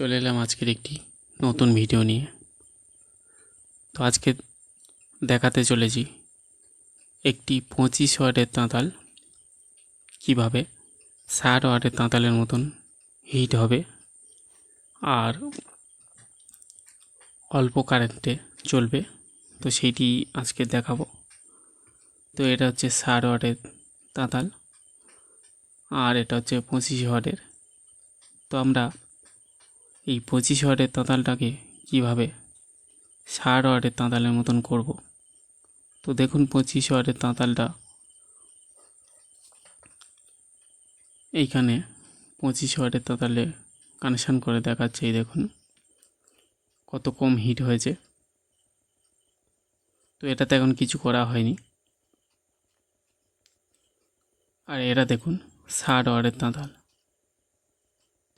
চলে এলাম আজকের একটি নতুন ভিডিও নিয়ে। তো আজকে দেখাতে চলেছি একটি পঁচিশ ওয়াটের তাঁতাল। কীভাবে ষাট ওয়াটের তাঁতালের মতন হিট হবে আর অল্প কারেন্টে চলবে, তো সেইটি আজকে দেখাবো। তো এটা হচ্ছে ষাট ওয়াটের তাঁতাল আর এটা হচ্ছে পঁচিশ ওয়াটের। তো আমরা এই পঁচিশ ওয়াটের তাঁতালটাকে কীভাবে ষাট ওয়াটের তাঁতালের মতন করব? তো দেখুন পঁচিশ ওয়াটের তাঁতালটা। এইখানে পঁচিশ ওয়াটের তাঁতালে কানেকশান করে দেখাচ্ছে, এই দেখুন। কত কম হিট হয়েছে। তো এটাতে এখন কিছু করা হয়নি। আর এরা দেখুন, ষাট ওয়াটের তাঁতাল।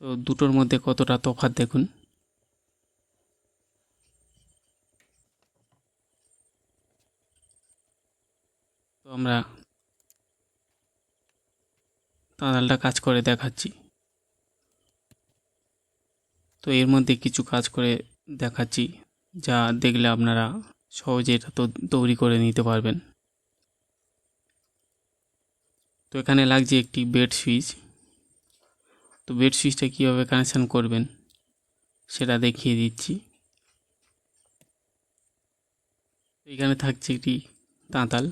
তো দুটোর মধ্যে কতটা তফাৎ দেখুন? তো আমরা তাঁতালটা কাজ করে দেখাচ্ছি। তো এর মধ্যে কিছু কাজ করে দেখাচ্ছি, যা দেখলে আপনারা সহজে এটা তো তৈরি করে নিতে পারবেন। তো এখানে লাগছে একটি বেড সুইচ। বেড সুইচটা কীভাবে কানেকশান করবেন, সেটা দেখিয়ে দিচ্ছি। এখানে থাকছে একটি তাঁতাল।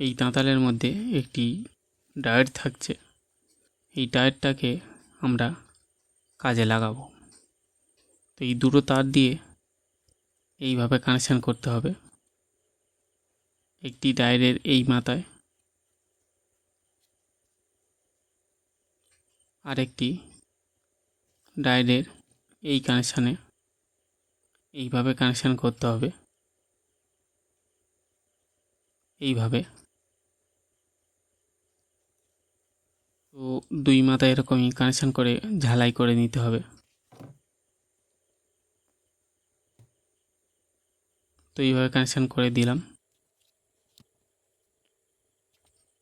এই তাঁতালের মধ্যে একটি ডায়েট থাকছে। এই ডায়েটটাকে আমরা কাজে লাগাবো। তো এই দুটো তার দিয়ে এইভাবে কানেকশান করতে হবে। একটি ডায়ের এই মাথায় আরেকটি ডায়ের এই কানেকশানে এইভাবে কানেকশান করতে হবে। এইভাবে। তো দুই মাথায় এরকমই কানেকশান করে ঝালাই করে নিতে হবে। তো এইভাবে কানেকশান করে দিলাম।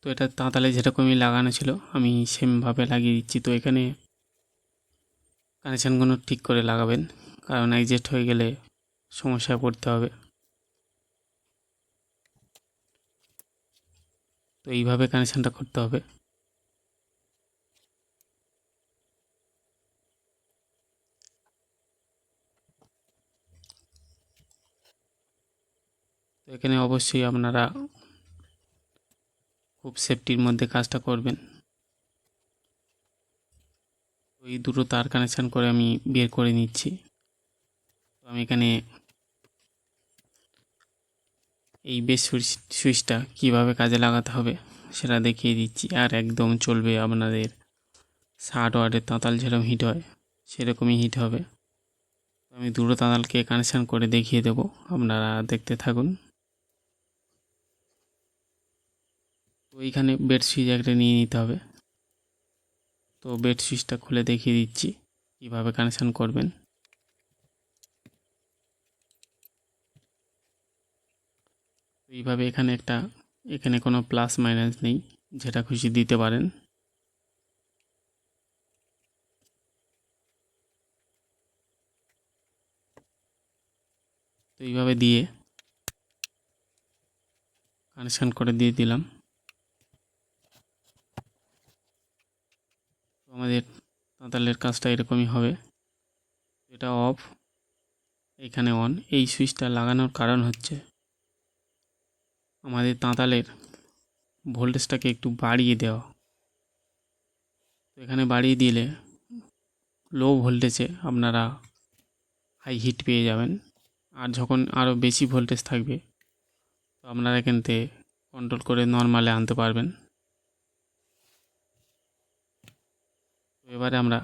তো এটা তাঁতালে যেরকমই লাগানো ছিল, আমি সেমভাবে লাগিয়ে দিচ্ছি। তো এখানে কানেকশানগুলো ঠিক করে লাগাবেন, কারণ অ্যাডজাস্ট হয়ে গেলে সমস্যায় পড়তে হবে। তো এইভাবে কানেকশানটা করতে হবে। তো এখানে অবশ্যই আপনারা খুব সেফটির মধ্যে কাজটা করবেন। ওই দুটো তার কানেকশান করে আমি বের করে নিচ্ছি। তো আমি এখানে এই সুইচ সুইচটা কীভাবে কাজে লাগাতে হবে সেটা দেখিয়ে দিচ্ছি। আর একদম চলবে আপনাদের ষাট ওয়ার্ডের তাঁতাল যেরকম হিট হয়, সেরকমই হিট হবে। আমি দুটো তাঁতালকে কানেকশান করে দেখিয়ে দেবো। আপনারা দেখতে থাকুন। তো এইখানে বেড সুইচ একটা নিয়ে নিতে হবে। তো বেড সুইচটা খুলে দেখিয়ে দিচ্ছি, কীভাবে কানেকশান করবেন। এইভাবে এখানে একটা, এখানে কোনো প্লাস মাইনাস নেই, যেটা খুশি দিতে পারেন। তো এইভাবে দিয়ে কানেকশান করে দিয়ে দিলাম। আমাদের তাঁতালের কাজটা এরকমই হবে। এটা অফ এখানে অন এই সুইচটা লাগানোর কারণ হচ্ছে আমাদের তাঁতালের ভোল্টেজটাকে একটু বাড়িয়ে দেওয়া। তো এখানে বাড়িয়ে দিলে লো ভোল্টেজে আপনারা হাই হিট পেয়ে যাবেন। আর যখন আরও বেশি ভোল্টেজ থাকবে, তো আপনারা এখান থেকে কন্ট্রোল করে নর্মালে আনতে পারবেন। এবারে আমরা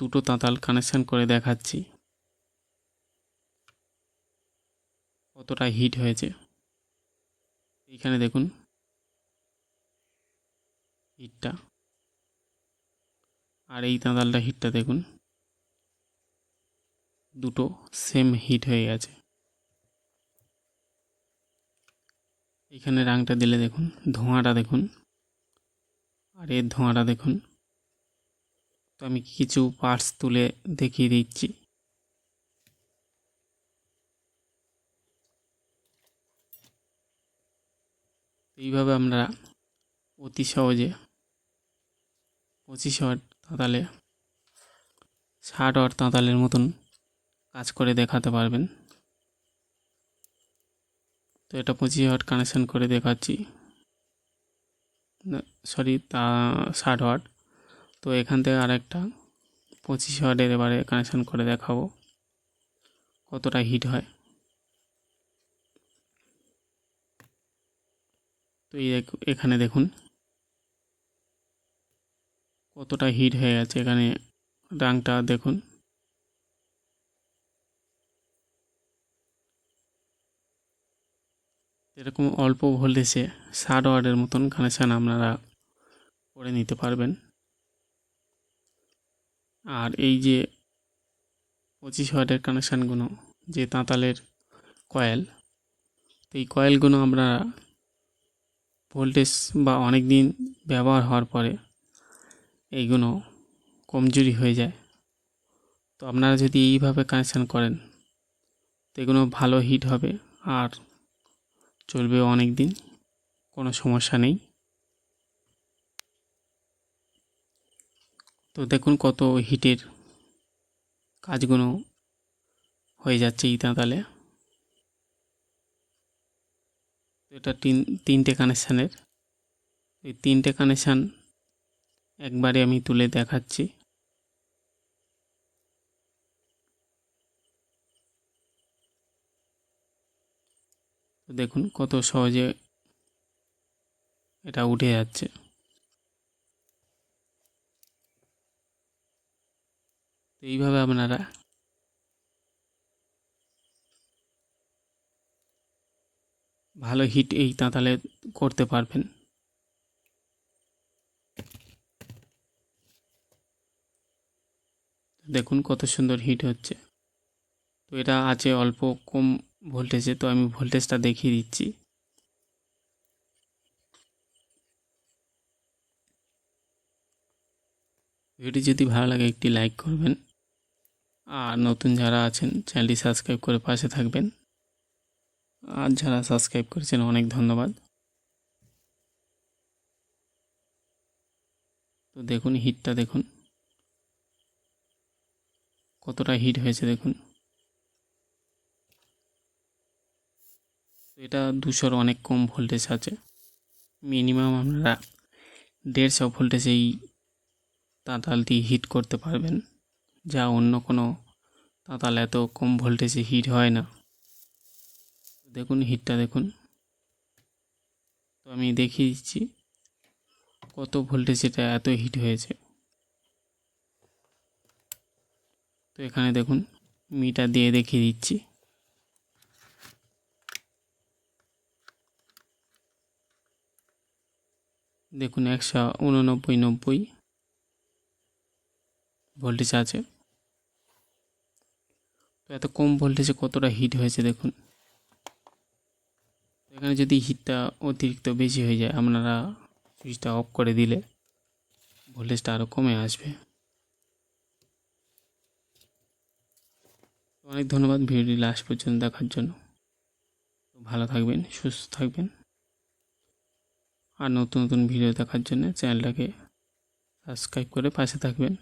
দুটো তাঁতাল কানেকশান করে দেখাচ্ছি। কতটা হিট হয়েছে। এইখানে দেখুন। হিটটা আর এই তাঁতালটা হিটটা দেখুন। দুটো সেম হিট হয়ে গেছে। এখানে রাংটা দিলে দেখুন, ধোঁয়াটা দেখুন। আর এর ধোঁয়াটা দেখুন। তো আমি কিছু পার্টস তুলে দেখিয়ে দিচ্ছি। এইভাবে আমরা অতি সহজে পঁচিশ ওয়াট তাঁতালে, ষাট ওয়াট তাঁতালের মতন কাজ করে দেখাতে পারবেন। তো এটা পঁচিশ ওয়াট কানেকশান করে দেখাচ্ছি। সরি, তা ষাট ওয়াট। তো এখান থেকে আরেকটা, পঁচিশ ওয়াটের এবারে কানেকশান করে দেখাবো, কতটা হিট হয়। তো এই এখানে দেখুন, কতটা হিট হয়ে গেছে। এখানে রাংটা দেখুন এরকম অল্প ভোল্টেজে ষাট ওয়ার্ডের মতন কানেকশান আপনারা করে নিতে পারবেন। আর এই যে পঁচিশ ওয়ার্ডের কানেকশানগুলো যে তাঁতালের কয়েল এই কয়েলগুলো আমরা ভোল্টেজ বা অনেক দিন ব্যবহার হওয়ার পরে এইগুলো কমজোরি হয়ে যায়। তো আপনারা যদি এইভাবে কানেকশান করেন, তো এগুলো ভালো হিট হবে। আর চলবে অনেক দিন কোনো সমস্যা নেই। তো দেখুন কত হিটের কাজগুলো হয়ে যাচ্ছে এই তাঁতালে। এটা তিন, তিনটে কানেকশানের। এই তিনটে কানেকশান একবারে আমি তুলে দেখাচ্ছি। দেখুন কত সহজে এটা উঠে যাচ্ছে। তো এইভাবে আপনারা ভালো হিট এই তাঁতালে করতে পারবেন। দেখুন কত সুন্দর হিট হচ্ছে। তো এটা আছে অল্প কম ভোল্টেজে তো আমি ভোল্টেজটা দেখিয়ে দিচ্ছি। ভিডিওটি যদি ভালো লাগে, একটি লাইক করবেন। আর নতুন যারা আছেন চ্যানেলটি সাবস্ক্রাইব করে পাশে থাকবেন। আর যারা সাবস্ক্রাইব করেছেন, অনেক ধন্যবাদ। তো দেখুন হিটটা দেখুন। কতটা হিট হয়েছে, দেখুন। এটা দুশোর অনেক কম ভোল্টেজ আছে। মিনিমাম আপনারা দেড়শো ভোল্টেজ এই তাঁতাল দিয়ে হিট করতে পারবেন। যা অন্য কোনো তাঁতাল এত কম ভোল্টেজে হিট হয় না। দেখুন হিটটা দেখুন। তো আমি দেখিয়ে দিচ্ছি কত ভোল্টেজ এটা এত হিট হয়েছে। তো এখানে দেখুন মিটার দিয়ে দেখিয়ে দিচ্ছি। দেখুন, একশো উননব্বই নব্বই ভোল্টেজ আছে। তো এত কম ভোল্টেজে কতটা হিট হয়েছে দেখুন। এখানে যদি হিটটা অতিরিক্ত বেশি হয়ে যায়, আপনারা সুইচটা অফ করে দিলে ভোল্টেজটা আরও কমে আসবে। অনেক ধন্যবাদ ভিডিওটি লাস্ট পর্যন্ত দেখার জন্য। ভালো থাকবেন, সুস্থ থাকবেন। আর নতুন নতুন ভিডিও দেখার জন্য চ্যানেলটাকে সাবস্ক্রাইব করে পাশে থাকবেন।